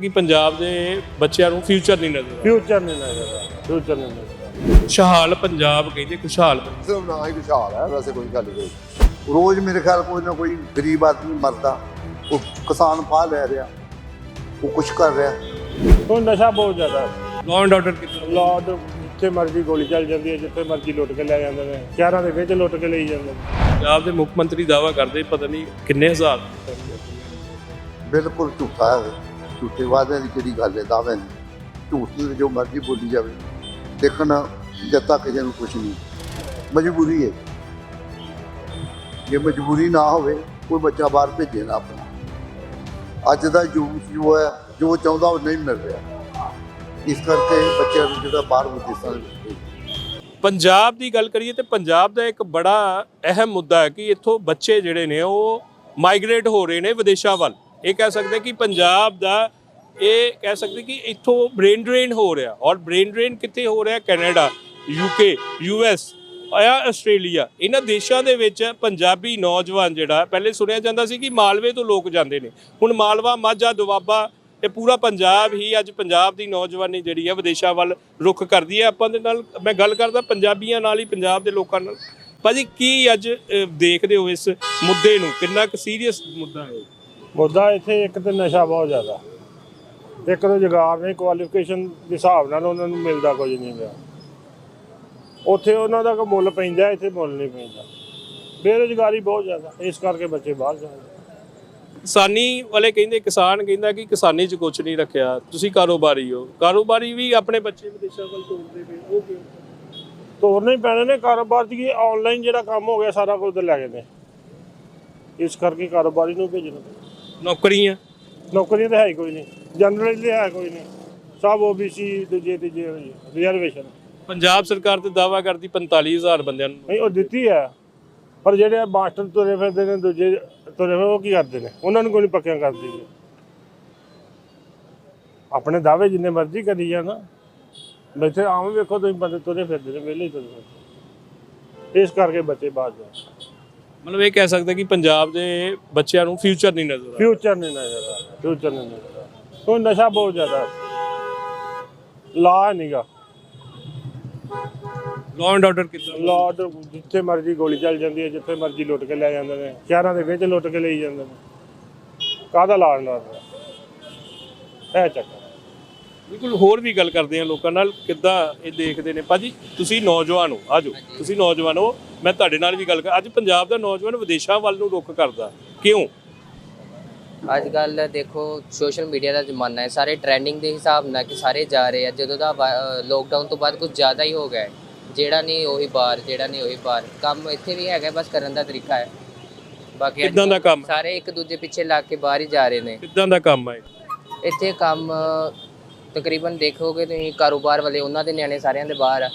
ਕਿ ਪੰਜਾਬ ਦੇ ਬੱਚਿਆਂ ਨੂੰ ਫਿਊਚਰ ਨਹੀਂ ਨਜ਼ਰ ਫਿਊਚਰ ਨਹੀਂ ਨਜ਼ਰ ਫਿਊਚਰ ਨਹੀਂ ਨਜ਼ਰ ਖੁਸ਼ਹਾਲ ਪੰਜਾਬ ਕਹਿੰਦੇ ਖੁਸ਼ਹਾਲ ਪੰਜਾਬ। ਸਿਰਫ ਨਾ ਹੀ ਖੁਸ਼ਹਾਲ ਹੈ ਵੈਸੇ ਕੋਈ ਗੱਲ ਨਹੀਂ। ਰੋਜ਼ ਮੇਰੇ ਖਿਆਲ ਕੋਈ ਨਾ ਕੋਈ ਗਰੀਬ ਆਦਮੀ ਮਰਦਾ ਉਹ ਕਿਸਾਨ ਫਾਹ ਲੈ ਰਿਹਾ ਉਹ ਕੁਛ ਕਰ ਰਿਹਾ। ਹੁਣ ਨਸ਼ਾ ਬਹੁਤ ਜ਼ਿਆਦਾ ਲਾਅ ਐਂਡ ਆਰਡਰ ਕਿੱਥੇ ਲਾਡ ਜਿੱਥੇ ਮਰਜ਼ੀ ਗੋਲੀ ਚੱਲ ਜਾਂਦੀ ਹੈ ਜਿੱਥੇ ਮਰਜ਼ੀ ਲੁੱਟ ਕੇ ਲੈ ਜਾਂਦੇ ਨੇ ਸ਼ਹਿਰਾਂ ਦੇ ਵਿੱਚ ਲੁੱਟ ਕੇ ਲਈ ਜਾਂਦੇ ਨੇ। ਪੰਜਾਬ ਦੇ ਮੁੱਖ ਮੰਤਰੀ ਦਾਵਾ ਕਰਦੇ ਪਤਾ ਨਹੀਂ ਕਿੰਨੇ ਹਜ਼ਾਰ। ਬਿਲਕੁਲ ਝੂਠਾ ਹੈ। ਝੂਠੇ ਵਾਅਦਿਆਂ ਦੀ ਕਿਹੜੀ ਗੱਲ ਹੈ, ਦਾਅਵੇ ਨਹੀਂ ਝੂਠ ਜੋ ਮਰਜ਼ੀ ਬੋਲੀ ਜਾਵੇ ਲੇਕਿਨ ਜਦ ਤੱਕ ਕਿਸੇ ਨੂੰ ਕੁਛ ਨਹੀਂ। ਮਜਬੂਰੀ ਹੈ। ਜੇ ਮਜਬੂਰੀ ਨਾ ਹੋਵੇ, ਕੋਈ ਬੱਚਾ ਬਾਹਰ ਭੇਜੇ ਨਾ ਆਪਣਾ। ਅੱਜ ਦਾ ਯੂਥ ਜੋ ਹੈ, ਜੋ ਚਾਹੁੰਦਾ ਉਹ ਨਹੀਂ ਮਿਲ ਰਿਹਾ। ਇਸ ਕਰਕੇ ਬੱਚਿਆਂ ਨੂੰ ਜਿਹੜਾ ਬਾਹਰ ਵਿਦੇਸ਼ਾਂ ਦੇ ਵਿੱਚ ਭੇਜਦੇ ਪੰਜਾਬ ਦੀ ਗੱਲ ਕਰੀਏ ਤੇ ਪੰਜਾਬ ਦਾ ਇੱਕ ਬੜਾ ਅਹਿਮ ਮੁੱਦਾ ਹੈ ਕਿ ਇੱਥੋਂ ਬੱਚੇ ਜਿਹੜੇ ਨੇ ਉਹ ਮਾਈਗ੍ਰੇਟ ਹੋ ਰਹੇ ਨੇ ਵਿਦੇਸ਼ਾਂ ਵੱਲ। ਇਹ ਕਹਿ ਸਕਦੇ ਕਿ ਪੰਜਾਬ ਦਾ ਇਹ ਕਹਿ ਸਕਦੇ ਕਿ ਇੱਥੋਂ ਬ੍ਰੇਨ ਡਰੇਨ ਹੋ ਰਿਹਾ ਔਰ ਬ੍ਰੇਨ ਡਰੇਨ ਕਿੱਥੇ ਹੋ ਰਿਹਾ? ਕੈਨੇਡਾ ਯੂਕੇ ਯੂਐਸ ਆ ਆਸਟ੍ਰੇਲੀਆ। ਇਹਨਾਂ ਦੇਸ਼ਾਂ ਦੇ ਵਿੱਚ ਪੰਜਾਬੀ ਨੌਜਵਾਨ ਜਿਹੜਾ, ਪਹਿਲੇ ਸੁਣਿਆ ਜਾਂਦਾ ਸੀ ਕਿ ਮਾਲਵੇ ਤੋਂ ਲੋਕ ਜਾਂਦੇ ਨੇ। ਹੁਣ ਮਾਲਵਾ, ਮਾਝਾ, ਦੁਆਬਾ, ਇਹ ਪੂਰਾ ਪੰਜਾਬ ਹੀ ਅੱਜ ਪੰਜਾਬ ਦੀ ਨੌਜਵਾਨੀ ਜਿਹੜੀ ਹੈ ਵਿਦੇਸ਼ਾਂ ਵੱਲ ਰੁਖ ਕਰਦੀ ਹੈ ਆਪਾਂ ਦੇ ਨਾਲ, ਮੈਂ ਗੱਲ ਕਰਦਾ ਪੰਜਾਬੀਆਂ ਨਾਲ ਹੀ, ਪੰਜਾਬ ਦੇ ਲੋਕਾਂ ਨਾਲ। ਭਾਜੀ, ਕੀ ਅੱਜ ਦੇਖਦੇ ਹੋ ਇਸ ਮੁੱਦੇ ਨੂੰ? ਕਿੰਨਾ ਕੁ ਸੀਰੀਅਸ ਮੁੱਦਾ ਹੈ? ਮੁੱਦਾ ਇੱਥੇ ਇੱਕ ਤੇ ਨਸ਼ਾ ਬਹੁਤ ਜ਼ਿਆਦਾ। ਇੱਕ ਤਾਂ ਜੁਗਾੜ ਨਹੀਂ ਕੁਆਲੀਫਿਕੇਸ਼ਨ ਦੇ ਹਿਸਾਬ ਨਾਲ ਉਹਨਾਂ ਨੂੰ ਮਿਲਦਾ ਕੁਝ ਨਹੀਂ ਪਿਆ। ਉੱਥੇ ਉਹਨਾਂ ਦਾ ਕੋਈ ਮੁੱਲ ਪੈਂਦਾ ਇੱਥੇ ਮੁੱਲ ਨਹੀਂ ਪੈਂਦਾ। ਬੇਰੁਜ਼ਗਾਰੀ ਬਹੁਤ ਜ਼ਿਆਦਾ ਇਸ ਕਰਕੇ ਬੱਚੇ ਬਾਹਰ ਜਾਂਦੇ ਕਿਸਾਨੀ ਵਾਲੇ ਕਹਿੰਦੇ ਕਿਸਾਨ ਕਹਿੰਦਾ ਕਿ ਕਿਸਾਨੀ 'ਚ ਕੁਝ ਨਹੀਂ ਰੱਖਿਆ। ਤੁਸੀਂ ਕਾਰੋਬਾਰੀ ਹੋ। ਕਾਰੋਬਾਰੀ ਵੀ ਆਪਣੇ ਬੱਚੇ ਵਿਦੇਸ਼ਾਂ ਵੱਲ ਤੋਰਦੇ ਪਏ ਉਹ ਕਿਉਂ? ਤੋਰਨੇ ਪੈਣੇ ਨੇ ਕਾਰੋਬਾਰ ਦੀ ਕੀ ਆਨਲਾਈਨ ਜਿਹੜਾ ਕੰਮ ਹੋ ਗਿਆ ਸਾਰਾ ਕੁਝ ਉੱਧਰ ਲੈ ਗਏ ਨੇ ਇਸ ਕਰਕੇ ਕਾਰੋਬਾਰੀ ਨੂੰ ਭੇਜਣਾ ਪੈਂਦਾ। ਨੌਕਰੀਆਂ? ਨੌਕਰੀਆਂ ਤਾਂ ਹੈ ਹੀ ਕੋਈ ਨਹੀਂ। ਜਨਰਲ ਹੈ ਕੋਈ ਨਹੀਂ। ਸਭ ਓਬੀਸੀ ਦੂਜੇ ਤੀਜੇ ਰਿਜ਼ਰਵੇਸ਼ਨ ਪੰਜਾਬ ਸਰਕਾਰ ਤੇ ਦਾਵਾ ਕਰਦੀ 45000 ਬੰਦਿਆਂ ਨੂੰ। ਨਹੀਂ ਉਹ ਦਿੱਤੀ ਹੈ। ਪਰ ਜਿਹੜੇ ਮਾਸਟਰ ਤੁਰੇ ਫਿਰਦੇ ਨੇ ਦੂਜੇ ਤੁਰੇ ਫਿਰਦੇ ਉਹ ਕੀ ਕਰਦੇ ਨੇ? ਉਹਨਾਂ ਨੂੰ ਕੋਈ ਨਹੀਂ ਪੱਕਿਆਂ ਕਰਦੀ ਜੀ। ਆਪਣੇ ਦਾਅਵੇ ਜਿੰਨੇ ਮਰਜ਼ੀ ਕਰੀ ਜਾਣਾ ਬੈਠੇ ਆਮ ਵੇਖੋ ਤੁਸੀਂ ਬੰਦੇ ਤੁਰੇ ਫਿਰਦੇ ਨੇ ਵਿਹਲੇ ਤੁਰੇ ਇਸ ਕਰਕੇ ਬੱਚੇ ਬਾਹਰ ਜਾਣ ਮਤਲਬ ਇਹ ਕਹਿ ਸਕਦੇ ਕਿ ਪੰਜਾਬ ਦੇ ਬੱਚਿਆਂ ਨੂੰ ਫਿਊਚਰ ਨਹੀਂ ਨਜ਼ਰ ਆ ਫਿਊਚਰ ਨਹੀਂ ਨਜ਼ਰ ਆ ਰਿਹਾ ਫਿਊਚਰ ਨਹੀਂ ਨਜ਼ਰ ਆ। ਰਿਹਾ ਕੋਈ ਨਸ਼ਾ ਬਹੁਤ ਜ਼ਿਆਦਾ ਲਾ ਨਹੀਂਗਾ ਲਾਅ ਐਂਡ ਆਰਡਰ ਕਿੱਦਾਂ? ਲਾਡ ਜਿੱਥੇ ਮਰਜ਼ੀ ਗੋਲੀ ਚੱਲ ਜਾਂਦੀ ਹੈ ਜਿੱਥੇ ਮਰਜ਼ੀ ਲੁੱਟ ਕੇ ਲੈ ਜਾਂਦੇ ਨੇ। ਸ਼ਹਿਰਾਂ ਦੇ ਵਿੱਚ ਲੁੱਟ ਕੇ ਲਈ ਜਾਂਦੇ ਨੇ। ਕਾਹਦਾ ਲਾੜ ਲਾੜ ਇਹ ਚੱਕਰ। ਬਿਲਕੁਲ ਹੋਰ ਵੀ ਗੱਲ ਕਰਦੇ ਆ ਲੋਕਾਂ ਨਾਲ ਕਿੱਦਾਂ ਇਹ ਦੇਖਦੇ ਨੇ। ਭਾਜੀ ਤੁਸੀਂ ਨੌਜਵਾਨ ਹੋ ਆਜੋ ਤੁਸੀਂ ਨੌਜਵਾਨ ਹੋ ਮੈਂ ਤੁਹਾਡੇ ਨਾਲ ਵੀ ਗੱਲ ਕਰ ਅੱਜ ਪੰਜਾਬ ਦਾ ਨੌਜਵਾਨ ਵਿਦੇਸ਼ਾਂ ਵੱਲ ਨੂੰ ਰੁਖ ਕਰਦਾ। ਕਿਉਂ? ਅੱਜ ਕੱਲ ਦੇਖੋ ਸੋਸ਼ਲ ਮੀਡੀਆ ਦਾ ਜ਼ਮਾਨਾ ਹੈ। ਸਾਰੇ ਟ੍ਰੈਂਡਿੰਗ ਦੇ ਹਿਸਾਬ ਨਾਲ ਕਿ ਸਾਰੇ ਜਾ ਰਹੇ ਆ। ਜਦੋਂ ਦਾ ਲੋਕਡਾਊਨ ਤੋਂ ਬਾਅਦ ਕੁਝ ਜ਼ਿਆਦਾ ਹੀ ਹੋ ਗਿਆ ਹੈ। ਜਿਹੜਾ ਨਹੀਂ ਉਹੀ ਬਾਹਰ ਜਿਹੜਾ ਨਹੀਂ ਉਹੀ ਬਾਹਰ। ਕੰਮ ਇੱਥੇ ਵੀ ਹੈਗਾ ਬਸ ਕਰਨ ਦਾ ਤਰੀਕਾ ਹੈ। ਬਾਕੀ ਕਿੱਦਾਂ ਦਾ ਕੰਮ? ਸਾਰੇ ਇੱਕ ਦੂਜੇ ਪਿੱਛੇ ਲੱਗ ਕੇ ਬਾਹਰ ਹੀ ਜਾ ਰਹੇ ਨੇ। ਕਿੱਦਾਂ ਦਾ ਕੰਮ ਹੈ? ਇੱਥੇ ਕੰਮ ਤਕਰੀਬਨ ਦੇਖੋਗੇ ਤੁਸੀਂ ਕਾਰੋਬਾਰ ਵਾਲੇ ਉਹਨਾਂ ਦੇ ਨਿਆਣੇ ਸਾਰਿਆਂ ਦੇ ਬਾਹਰ ਆ।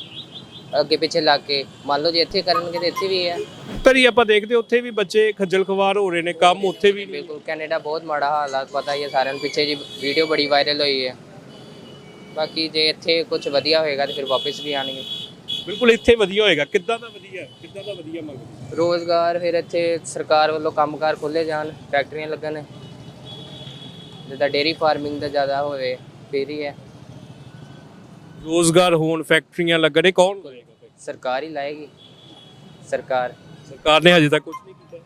ਅੱਗੇ ਪਿੱਛੇ ਲੱਗ ਕੇ। ਮੰਨ ਲਓ ਜੇ ਇੱਥੇ ਕਰਨਗੇ ਤੇ ਇੱਥੇ ਵੀ ਹੈ ਕਰੀ ਆਪਾਂ ਦੇਖਦੇ ਉੱਥੇ ਵੀ ਬੱਚੇ ਖੱਜਲ ਖਵਾਰ ਹੋ ਰਹੇ ਨੇ ਕੰਮ ਉੱਥੇ ਵੀ ਬਿਲਕੁਲ ਕੈਨੇਡਾ ਬਹੁਤ ਮਾੜਾ ਹਾਲਾਤ ਪਤਾ ਹੀ ਹੈ ਸਾਰਿਆਂ ਨੂੰ ਪਿੱਛੇ ਜੀ ਵੀਡੀਓ ਬੜੀ ਵਾਇਰਲ ਹੋਈ ਹੈ ਬਾਕੀ ਜੇ ਇੱਥੇ ਕੁਝ ਵਧੀਆ ਹੋਏਗਾ ਤੇ ਫਿਰ ਵਾਪਸ ਵੀ ਆਣਗੇ ਬਿਲਕੁਲ ਇੱਥੇ ਵਧੀਆ ਹੋਏਗਾ ਕਿੱਦਾਂ ਦਾ ਵਧੀਆ ਕਿੱਦਾਂ ਦਾ ਵਧੀਆ ਮੰਗਦੇ ਰੋਜ਼ਗਾਰ ਫਿਰ ਇੱਥੇ ਸਰਕਾਰ ਵੱਲੋਂ ਕੰਮਕਾਰ ਖੋਲੇ ਜਾਣ ਫੈਕਟਰੀਆਂ ਲੱਗਣ। ਜਿੱਦਾਂ ਡੇਰੀ ਫਾਰਮਿੰਗ ਦਾ ਜ਼ਿਆਦਾ ਹੋਵੇ ਫਿਰ ਹੀ ਹੈ ਰੋਜ਼ਗਾਰ ਹੋਣ ਫੈਕਟਰੀਆਂ ਲੱਗਣੇ ਕੌਣ ਫਿਰ? ਸਰਕਾਰ ਹੀ ਲਾਏਗੀ। ਸਰਕਾਰ। ਸਰਕਾਰ ਨੇ ਹਜੇ ਤੱਕ ਕੁਝ ਨਹੀਂ ਕੀਤਾ।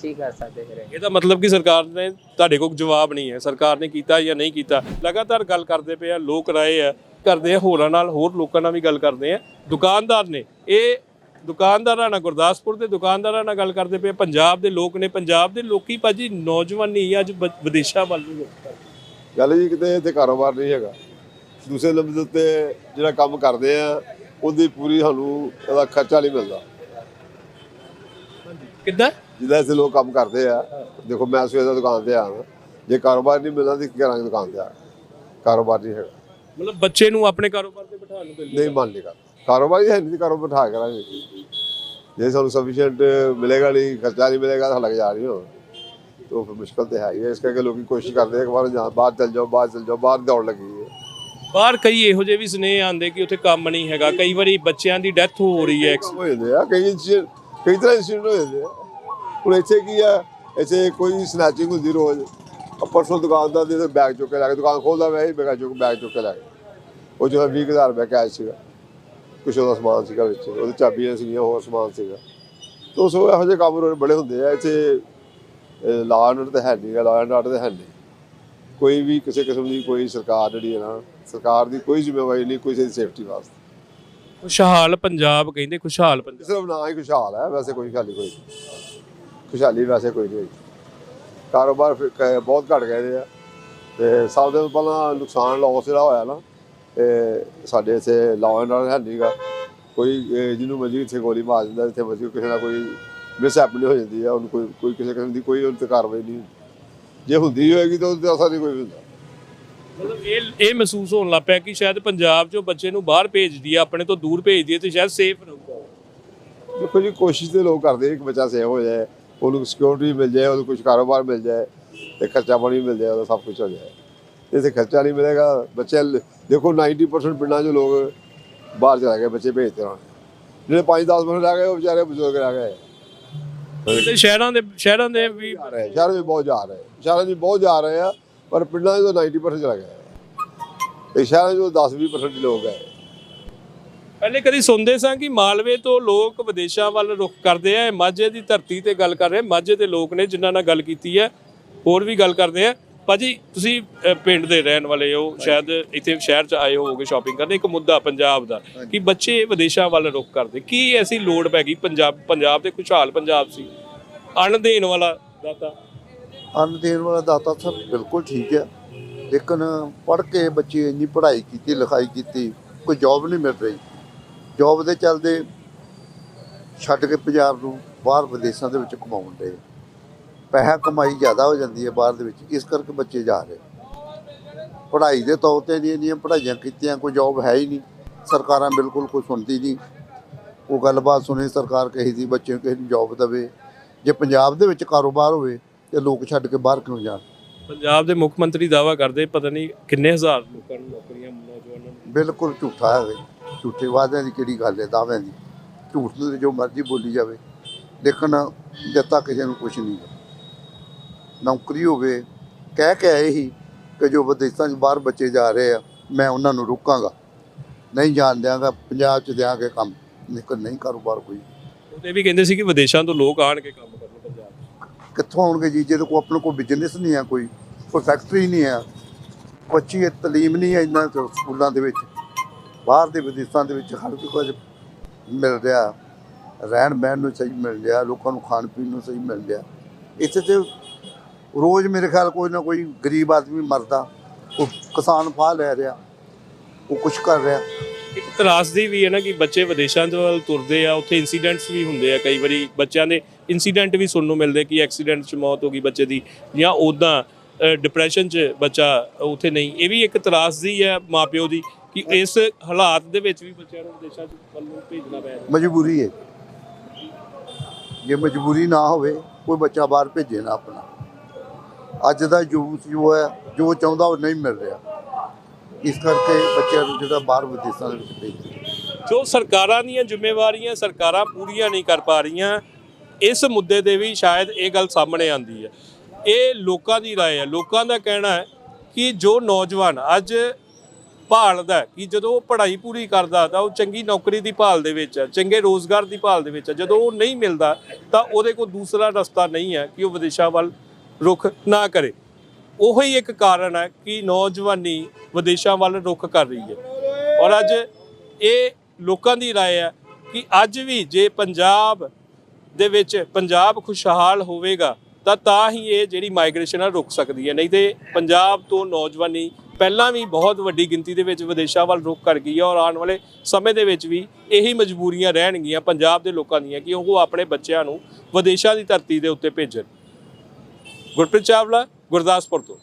ਕੀ ਕਰ ਸਕਦੇ ਫਿਰ ਇਹਦਾ ਮਤਲਬ ਕਿ ਸਰਕਾਰ ਨੇ ਤੁਹਾਡੇ ਕੋਲ ਜਵਾਬ ਨਹੀਂ ਹੈ। ਸਰਕਾਰ ਨੇ ਕੀਤਾ ਜਾਂ ਨਹੀਂ ਕੀਤਾ। ਲਗਾਤਾਰ ਗੱਲ ਕਰਦੇ ਪਏ ਆ ਲੋਕ ਰਾਏ ਆ ਕਰਦੇ ਆ ਹੋਰਾਂ ਨਾਲ ਹੋਰ ਲੋਕਾਂ ਨਾਲ ਵੀ ਗੱਲ ਕਰਦੇ ਆ। ਦੁਕਾਨਦਾਰ ਨੇ ਇਹ ਦੁਕਾਨਦਾਰਾਂ ਨਾਲ ਗੁਰਦਾਸਪੁਰ ਦੇ ਦੁਕਾਨਦਾਰਾਂ ਨਾਲ ਗੱਲ ਕਰਦੇ ਪਏ। ਪੰਜਾਬ ਦੇ ਲੋਕ ਨੇ ਪੰਜਾਬ ਦੇ ਲੋਕੀ ਭਾਜੀ ਨੌਜਵਾਨੀ ਅੱਜ ਵਿਦੇਸ਼ਾਂ ਵੱਲ ਨੂੰ ਗੱਲ ਜੀ ਕਿਤੇ ਇੱਥੇ ਕਾਰੋਬਾਰ ਨਹੀਂ ਹੈਗਾ। ਦੂਸਰੇ ਲਫ਼ਜ਼ ਉੱਤੇ ਜਿਹੜਾ ਕੰਮ ਕਰਦੇ ਆ ਉਹਦੀ ਪੂਰੀ ਸਾਨੂੰ ਉਹਦਾ ਖਰਚਾ ਨਹੀਂ ਮਿਲਦਾ। ਕਿੱਦਾਂ? ਜਿੱਦਾਂ ਇੱਥੇ ਲੋਕ ਕੰਮ ਕਰਦੇ ਆ ਦੇਖੋ ਮੈਂ ਸਵੇਰ ਦਾ ਦੁਕਾਨ ਤੇ ਆਇਆ ਜੇ ਕਾਰੋਬਾਰ ਨਹੀਂ ਮਿਲਦਾ ਤੇ ਕਰਾਂਗੇ ਦੁਕਾਨ ਤੇ ਆ? ਕਾਰੋਬਾਰ ਨਹੀਂ ਹੈਗਾ। ਮਤਲਬ ਬੱਚੇ ਨੂੰ ਆਪਣੇ ਕਾਰੋਬਾਰ ਤੇ ਬਿਠਾਉਣ ਨੂੰ ਨਹੀਂ ਮੰਨ ਲੇਗਾ ਕਾਰੋਬਾਰ ਹੀ ਹੈ ਨਹੀਂ ਕਾਰੋਬਾਰ ਬਿਠਾ ਕਰਾਂਗੇ ਜੇ ਸਾਨੂੰ ਸਫੀਸ਼ੀਐਂਟ ਮਿਲੇਗਾ ਨਹੀਂ ਖਰਚਾ ਨਹੀਂ ਮਿਲੇਗਾ ਤਾਂ ਲੱਗ ਜਾ ਰਹੀ ਹੋ। ਤਾਂ ਫਿਰ ਮੁਸ਼ਕਲ ਤੇ ਹੈ ਹੀ ਹੈ। ਇਸ ਕਰਕੇ ਲੋਕੀ ਕੋਸ਼ਿਸ਼ ਕਰਦੇ ਆ ਕਿ ਬਾਹਰ ਜਾ ਬਾਹਰ ਚੱਲ ਜਾਓ ਬਾਹਰ ਚੱਲ ਜਾਓ ਬਾਹਰ ਦੌੜ ਲੱਗੀ ਬਾਹਰ ਕਈ ਇਹੋ ਜਿਹੇ ਵੀ ਸੁਨੇਹੇ ਆਉਂਦੇ ਕਿ ਉੱਥੇ ਕੰਮ ਨਹੀਂ ਹੈਗਾ। ਕਈ ਵਾਰੀ ਬੱਚਿਆਂ ਦੀ ਡੈਥ ਹੋ ਰਹੀ ਹੈ। ਹੋ ਜਾਂਦੇ ਆ। ਕਈ incident- ਕਈ ਤਰ੍ਹਾਂ ਇੰਸੀਡੈਂਟ ਹੋ ਜਾਂਦੇ ਆ। ਹੁਣ ਇੱਥੇ ਕੀ ਆ? ਇੱਥੇ ਕੋਈ ਸਨੈਚਿੰਗ ਹੁੰਦੀ ਰੋਜ਼। ਆਹ ਪਰਸੋਂ ਦੁਕਾਨਦਾਰ ਦੇ ਬੈਗ ਚੁੱਕ ਕੇ ਲੈ ਗਿਆ ਦੁਕਾਨ ਖੋਲਦਾ ਵੈਸੇ ਹੀ ਬੈਗ ਚੁੱਕ ਬੈਗ ਚੁੱਕ ਕੇ ਲੈ ਗਿਆ ਉਹ ਜਿਹੜਾ 20000 ਰੁਪਏ ਕੈਸ਼ ਸੀਗਾ। ਕੁਛ ਉਹਦਾ ਸਮਾਨ ਸੀਗਾ ਵਿੱਚ। ਉਹਦੇ ਚਾਬੀਆਂ ਸੀਗੀਆਂ, ਹੋਰ ਸਮਾਨ ਸੀਗਾ। ਤੇ ਉਸ ਇਹੋ ਜਿਹੇ ਕੰਮ ਰੋਜ਼ ਬੜੇ ਹੁੰਦੇ ਆ। ਇੱਥੇ ਲਾਅ ਐਂਡ ਤਾਂ ਹੈ ਨਹੀਂ ਲਾਅ ਐਂਡ ਆਰਡਰ ਤਾਂ ਹੈ ਨਹੀਂ ਕੋਈ ਵੀ ਕਿਸੇ ਕਿਸਮ ਦੀ ਕੋਈ ਸਰਕਾਰ ਜਿਹੜੀ ਹੈ ਨਾ ਸਰਕਾਰ ਦੀ ਕੋਈ ਜ਼ਿੰਮੇਵਾਰੀ ਨਹੀਂ ਕੋਈ ਸੇਫਟੀ ਵਾਸਤੇ। ਖੁਸ਼ਹਾਲ ਪੰਜਾਬ ਕਹਿੰਦੇ ਖੁਸ਼ਹਾਲ ਪੰਜਾਬ। ਸਿਰਫ ਨਾ ਹੀ ਖੁਸ਼ਹਾਲ ਹੈ ਵੈਸੇ ਕੋਈ ਖੁਸ਼ਹਾਲੀ ਕੋਈ ਨਹੀਂ। ਖੁਸ਼ਹਾਲੀ ਵੈਸੇ ਕੋਈ ਨਹੀਂ ਕਾਰੋਬਾਰ ਬਹੁਤ ਘਟ ਗਏ ਆ। ਤੇ ਸਭ ਤੋਂ ਪਹਿਲਾਂ ਨੁਕਸਾਨ ਲਾਸ ਜਿਹੜਾ ਹੋਇਆ ਨਾ ਤੇ ਸਾਡੇ ਇੱਥੇ ਲਾਅ ਐਂਡ ਆਰਡਰ ਹੈ ਨਹੀਂਗਾ ਕੋਈ ਜਿਹਨੂੰ ਮਰਜ਼ੀ ਇੱਥੇ ਗੋਲੀ ਮਾਰ ਦਿੰਦਾ ਇੱਥੇ ਮਰਜ਼ੀ ਕਿਸੇ ਨਾਲ ਕੋਈ ਮਿਸਹੈਪਨਿੰਗ ਹੋ ਜਾਂਦੀ ਹੈ ਉਹਨੂੰ ਕੋਈ ਕੋਈ ਕਿਸੇ ਕਿਸਮ ਦੀ ਕੋਈ ਉਹਦੇ ਤੇ ਕਾਰਵਾਈ ਨਹੀਂ ਜੇ ਹੁੰਦੀ ਹੋਏਗੀ ਤਾਂ ਉਹਦੇ ਅਸਰ ਨਹੀਂ ਕੋਈ ਹੁੰਦਾ। ਮਤਲਬ ਇਹ ਇਹ ਮਹਿਸੂਸ ਹੋਣ ਲੱਗ ਪਿਆ ਕਿ ਸ਼ਾਇਦ ਪੰਜਾਬ 'ਚੋਂ ਬੱਚੇ ਨੂੰ ਬਾਹਰ ਭੇਜਦੀ ਆ ਆਪਣੇ ਤੋਂ ਦੂਰ ਭੇਜਦੀ ਹੈ ਤੇ ਸ਼ਾਇਦ ਸੇਫ ਰਹੂਗਾ ਦੇਖੋ ਜੀ ਕੋਸ਼ਿਸ਼ ਤੇ ਲੋਕ ਕਰਦੇ ਆ ਕਿ ਬੱਚਾ ਸੇਵ ਹੋ ਜਾਏ ਉਹਨੂੰ ਸਿਕਿਉਰਿਟੀ ਮਿਲ ਜਾਏ ਉਹਨੂੰ ਕੁਝ ਕਾਰੋਬਾਰ ਮਿਲ ਜਾਏ ਤੇ ਖਰਚਾ ਪਾਣੀ ਮਿਲ ਜਾਏ ਉਹਦਾ ਸਭ ਕੁਝ ਹੋ ਜਾਏ। ਇੱਥੇ ਖਰਚਾ ਨਹੀਂ ਮਿਲੇਗਾ ਬੱਚੇ ਦੇਖੋ 90% ਪਿੰਡਾਂ 'ਚ ਲੋਕ ਬਾਹਰ ਚਲੇ ਗਏ ਬੱਚੇ ਭੇਜਦੇ ਹੋਣ ਜਿਹੜੇ 5-10% ਰਹਿ ਗਏ ਉਹ ਵਿਚਾਰੇ ਬਜ਼ੁਰਗ ਰਹਿ ਗਏ। ਤੇ ਸ਼ਹਿਰਾਂ ਦੇ ਸ਼ਹਿਰਾਂ ਦੇ ਵੀ ਸ਼ਹਿਰਾਂ 'ਚ ਬਹੁਤ ਜਾ ਰਹੇ ਸ਼ਹਿਰਾਂ 'ਚ ਬਹੁਤ ਜਾ ਰਹੇ ਆ। ਪਰ ਪਿੰਡਾਂ 'ਚ ਤਾਂ 90% ਚਲੇ ਗਏ ਤੇ ਸ਼ਹਿਰਾਂ 'ਚ 10-20% ਲੋਕ ਹੈ। ਪਹਿਲੇ ਕਦੀ ਸੁਣਦੇ ਸਾਂ ਕਿ ਮਾਲਵੇ ਤੋਂ ਲੋਕ ਵਿਦੇਸ਼ਾਂ ਵੱਲ ਰੁਖ ਕਰਦੇ ਆ ਮਾਝੇ ਦੀ ਧਰਤੀ ਤੇ ਗੱਲ ਕਰ ਰਹੇ। ਮਾਝੇ ਦੇ ਲੋਕ ਨੇ ਜਿਨ੍ਹਾਂ ਨਾਲ ਗੱਲ ਕੀਤੀ ਹੈ ਹੋਰ ਵੀ ਗੱਲ ਕਰਦੇ ਆ। ਭਾਜੀ ਤੁਸੀਂ ਪਿੰਡ ਦੇ ਰਹਿਣ ਵਾਲੇ ਹੋ ਸ਼ਾਇਦ ਇੱਥੇ ਸ਼ਹਿਰ 'ਚ ਆਏ ਹੋਵੋਗੇ ਸ਼ਾਪਿੰਗ ਕਰਨ ਇੱਕ ਮੁੱਦਾ ਪੰਜਾਬ ਦਾ ਕਿ ਬੱਚੇ ਵਿਦੇਸ਼ਾਂ ਵੱਲ ਰੁਖ ਕਰਦੇ ਕੀ ਐਸੀ ਲੋੜ ਪੈ ਗਈ? ਪੰਜਾਬ ਪੰਜਾਬ ਦੇ ਖੁਸ਼ਹਾਲ ਪੰਜਾਬ ਸੀ। ਅਣ ਦੇਣ ਵਾਲਾ ਦਾਤਾ। ਅੰਨ ਦੇਣ ਵਾਲਾ ਦਾਤਾ ਸਭ ਬਿਲਕੁਲ ਠੀਕ ਹੈ। ਲੇਕਿਨ ਪੜ੍ਹ ਕੇ ਬੱਚੇ ਇੰਨੀ ਪੜ੍ਹਾਈ ਕੀਤੀ, ਲਿਖਾਈ ਕੀਤੀ, ਕੋਈ ਜੌਬ ਨਹੀਂ ਮਿਲ ਰਹੀ। ਜੌਬ ਦੇ ਚੱਲਦੇ ਛੱਡ ਕੇ ਪੰਜਾਬ ਨੂੰ, ਬਾਹਰ ਵਿਦੇਸ਼ਾਂ ਦੇ ਵਿੱਚ ਕਮਾਉਣ ਦੇ। ਪੈਸਾ ਕਮਾਈ ਜ਼ਿਆਦਾ ਹੋ ਜਾਂਦੀ ਹੈ ਬਾਹਰ ਦੇ ਵਿੱਚ, ਇਸ ਕਰਕੇ ਬੱਚੇ ਜਾ ਰਹੇ। ਪੜ੍ਹਾਈ ਦੇ ਤੌਰ ਤੇ ਨਹੀਂ ਇੰਨੀਆਂ ਪੜ੍ਹਾਈਆਂ ਕੀਤੀਆਂ, ਕੋਈ ਜੌਬ ਹੈ ਹੀ ਨਹੀਂ। ਸਰਕਾਰਾਂ ਬਿਲਕੁਲ ਕੋਈ ਸੁਣਦੀ ਨਹੀਂ। ਉਹ ਗੱਲਬਾਤ ਸੁਣੀ, ਸਰਕਾਰ ਕਹੀ ਦੀ, ਬੱਚੇ ਨੂੰ ਕਿਸੇ ਨੂੰ ਜੌਬ ਦੇਵੇ। ਜੇ ਪੰਜਾਬ ਦੇ ਵਿੱਚ ਕਾਰੋਬਾਰ ਹੋਵੇ ਤੇ ਲੋਕ ਛੱਡ ਕੇ ਬਾਹਰ ਕਿਉਂ ਜਾਣ? ਪੰਜਾਬ ਦੇ ਮੁੱਖ ਮੰਤਰੀ ਦਾਵਾ ਕਰਦੇ ਪਤਾ ਨਹੀਂ ਕਿੰਨੇ ਹਜ਼ਾਰ ਲੋਕਾਂ ਨੂੰ ਨੌਕਰੀਆਂ ਨੌਜਵਾਨਾਂ ਨੂੰ ਬਿਲਕੁਲ ਝੂਠਾ ਹੈ ਝੂਠੇ ਵਾਅਦਿਆਂ ਦੀ ਕਿਹੜੀ ਗੱਲ ਹੈ ਦਾਅਵਿਆਂ ਦੀ? ਝੂਠ ਨੂੰ ਜੋ ਮਰਜ਼ੀ ਬੋਲੀ ਜਾਵੇ। ਲੇਕਿਨ ਦਿੱਤਾ ਕਿਸੇ ਨੂੰ ਕੁਝ ਨਹੀਂ ਨੌਕਰੀ ਹੋਵੇ ਕਹਿ ਕੇ ਆਏ ਹੀ ਕਿ ਜੋ ਵਿਦੇਸ਼ਾਂ 'ਚ ਬਾਹਰ ਬੱਚੇ ਜਾ ਰਹੇ ਆ ਮੈਂ ਉਹਨਾਂ ਨੂੰ ਰੋਕਾਂਗਾ। ਨਹੀਂ ਜਾਣ ਦਿਆਂਗਾ ਪੰਜਾਬ 'ਚ ਦਿਆਂਗੇ ਕੰਮ। ਲੇਕਿਨ ਨਹੀਂ ਕਾਰੋਬਾਰ ਕੋਈ। ਉਹਦੇ ਵੀ ਕਹਿੰਦੇ ਸੀ ਕਿ ਵਿਦੇਸ਼ਾਂ ਤੋਂ ਲੋਕ ਆਣ ਕੇ ਕੰਮ। ਕਿੱਥੋਂ ਆਉਣਗੇ ਜੀ? ਜਿਹਦੇ ਕੋਲ ਆਪਣਾ ਕੋਈ ਬਿਜ਼ਨਸ ਨਹੀਂ ਹੈ ਕੋਈ ਕੋਈ ਫੈਕਟਰੀ ਨਹੀਂ ਹੈ ਕੋਈ ਤਾਲੀਮ ਨਹੀਂ ਹੈ ਇਹਨਾਂ ਸਕੂਲਾਂ ਦੇ ਵਿੱਚ। ਬਾਹਰ ਦੇ ਵਿਦੇਸ਼ਾਂ ਦੇ ਵਿੱਚ ਹਰ ਕੁਝ ਮਿਲ ਰਿਹਾ। ਰਹਿਣ ਬਹਿਣ ਨੂੰ ਸਹੀ ਮਿਲ ਰਿਹਾ, ਲੋਕਾਂ ਨੂੰ ਖਾਣ ਪੀਣ ਨੂੰ ਸਹੀ ਮਿਲ ਰਿਹਾ। ਇੱਥੇ ਤੇ ਰੋਜ਼ ਮੇਰੇ ਖਿਆਲ ਕੋਈ ਨਾ ਕੋਈ ਗਰੀਬ ਆਦਮੀ ਮਰਦਾ ਉਹ ਕਿਸਾਨ ਫਾਹ ਲੈ ਰਿਹਾ ਉਹ ਕੁਝ ਕਰ ਰਿਹਾ। ਇੱਕ ਤਰਾਸਦੀ ਵੀ ਹੈ ਨਾ ਕਿ ਬੱਚੇ ਵਿਦੇਸ਼ਾਂ ਦੇ ਵੱਲ ਤੁਰਦੇ ਆ, ਉੱਥੇ ਇਨਸੀਡੈਂਟਸ ਵੀ ਹੁੰਦੇ ਆ ਕਈ ਵਾਰੀ ਬੱਚਿਆਂ ਦੇ। ਇਨਸੀਡੈਂਟ ਵੀ ਸੁਣਨ ਨੂੰ ਮਿਲਦੇ ਕਿ ਐਕਸੀਡੈਂਟ 'ਚ ਮੌਤ ਹੋ ਗਈ ਬੱਚੇ ਦੀ ਜਾਂ ਉਦਾਂ ਡਿਪਰੈਸ਼ਨ 'ਚ ਬੱਚਾ ਉੱਥੇ ਨਹੀਂ। ਇਹ ਵੀ ਇੱਕ ਤਰਾਸਦੀ ਹੈ ਮਾਪਿਓ ਦੀ ਕਿ ਇਸ ਹਾਲਾਤ ਦੇ ਵਿੱਚ ਵੀ ਬੱਚਿਆਂ ਨੂੰ ਵਿਦੇਸ਼ਾਂ 'ਚ ਵੱਲ ਭੇਜਣਾ ਪੈ ਰਿਹਾ। ਮਜਬੂਰੀ ਹੈ। ਜੇ ਮਜਬੂਰੀ ਨਾ ਹੋਵੇ ਕੋਈ ਬੱਚਾ ਬਾਹਰ ਭੇਜੇ ਨਾ ਆਪਣਾ। ਅੱਜ ਦਾ ਯੂਥ ਜੋ ਹੈ ਜੋ ਚਾਹੁੰਦਾ ਉਹ ਨਹੀਂ ਮਿਲ ਰਿਹਾ। ਇਸ ਕਰਕੇ ਬੱਚਿਆਂ ਨੂੰ ਜਿਹੜਾ ਬਾਹਰ ਵਿਦੇਸ਼ਾਂ ਦੇ ਵਿੱਚ ਭੇਜਦੇ ਜੋ ਸਰਕਾਰਾਂ ਦੀਆਂ ਜ਼ਿੰਮੇਵਾਰੀਆਂ ਸਰਕਾਰਾਂ ਪੂਰੀਆਂ ਨਹੀਂ ਕਰ ਪਾ ਰਹੀਆਂ ਇਸ ਮੁੱਦੇ ਦੇ ਵੀ ਸ਼ਾਇਦ ਇਹ ਗੱਲ ਸਾਹਮਣੇ ਆਂਦੀ ਹੈ ਇਹ ਲੋਕਾਂ ਦੀ رائے ਹੈ ਲੋਕਾਂ ਦਾ ਕਹਿਣਾ ਹੈ ਕਿ ਜੋ ਨੌਜਵਾਨ ਅੱਜ ਭਾਲਦਾ ਹੈ ਕਿ ਜਦੋਂ ਉਹ ਪੜ੍ਹਾਈ ਪੂਰੀ ਕਰਦਾ ਤਾਂ ਉਹ ਚੰਗੀ ਨੌਕਰੀ ਦੀ ਭਾਲ ਦੇ ਵਿੱਚ ਹੈ ਚੰਗੇ ਰੋਜ਼ਗਾਰ ਦੀ ਭਾਲ ਦੇ ਵਿੱਚ ਹੈ ਜਦੋਂ ਉਹ ਨਹੀਂ ਮਿਲਦਾ ਤਾਂ ਉਹਦੇ ਕੋਲ ਦੂਸਰਾ ਰਸਤਾ ਨਹੀਂ ਹੈ ਕਿ ਉਹ ਵਿਦੇਸ਼ਾਂ ਵੱਲ ਰੁਖ ਨਾ ਕਰੇ ਉਹੀ ਇੱਕ ਕਾਰਨ ਹੈ ਕਿ ਨੌਜਵਾਨੀ ਵਿਦੇਸ਼ਾਂ ਵੱਲ ਰੁਖ ਕਰ ਰਹੀ ਹੈ ਔਰ ਅੱਜ ਇਹ ਲੋਕਾਂ ਦੀ رائے ਹੈ ਕਿ ਅੱਜ ਵੀ ਜੇ ਪੰਜਾਬ ਦੇ ਵਿੱਚ ਪੰਜਾਬ ਖੁਸ਼ਹਾਲ ਹੋਵੇਗਾ, ਤਾਂ ਤਾਂ ਹੀ ਇਹ ਜਿਹੜੀ ਮਾਈਗ੍ਰੇਸ਼ਨ ਆ ਰੁਕ ਸਕਦੀ ਹੈ। ਨਹੀਂ ਤੇ ਪੰਜਾਬ ਤੋਂ ਨੌਜਵਾਨੀ ਪਹਿਲਾਂ ਵੀ ਬਹੁਤ ਵੱਡੀ ਗਿਣਤੀ ਦੇ ਵਿੱਚ ਵਿਦੇਸ਼ਾਂ ਵੱਲ ਰੁਕ ਕਰ ਗਈ ਹੈ ਔਰ ਆਉਣ ਵਾਲੇ ਸਮੇਂ ਦੇ ਵਿੱਚ ਵੀ ਇਹੀ ਮਜਬੂਰੀਆਂ ਰਹਿਣਗੀਆਂ ਪੰਜਾਬ ਦੇ ਲੋਕਾਂ ਦੀਆਂ ਕਿ ਉਹ ਆਪਣੇ ਬੱਚਿਆਂ ਨੂੰ ਵਿਦੇਸ਼ਾਂ ਦੀ ਧਰਤੀ ਦੇ ਉੱਤੇ ਭੇਜਣ। ਗੁਰਪ੍ਰੀਤ ਚਾਵਲਾ, ਗੁਰਦਾਸਪੁਰ ਤੋਂ।